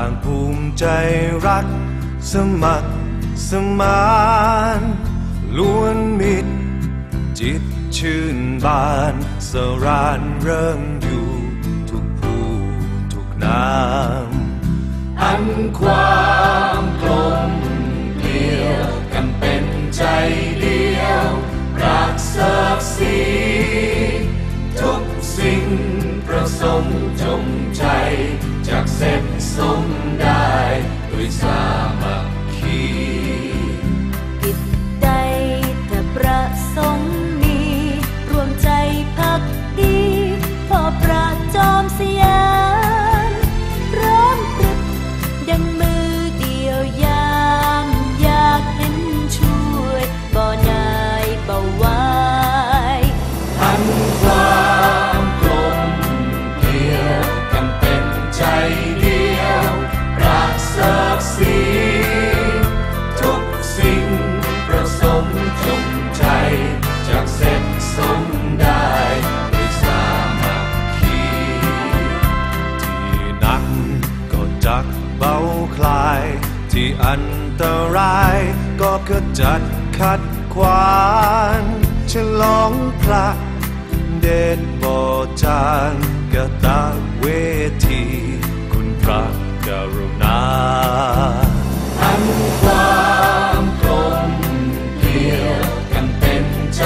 างภูมิใจรัก สมัครสมานล้วนมิตร จิตชื่นบานสรานเริ่มอยู่ทุกผู้ทุกนามอันความกลมเกลียวกันเป็นใจเดียว รักศักดิ์ศรีทุกสิ่งประสงค์จงใจจากเส กเบาคลาย ที่อันตราย ก็กระจัดขัดขวางฉลองพระเดชบอจานกระตาเวที คุณพระกรุณาอันความกลมเกลียวกันเป็นใจ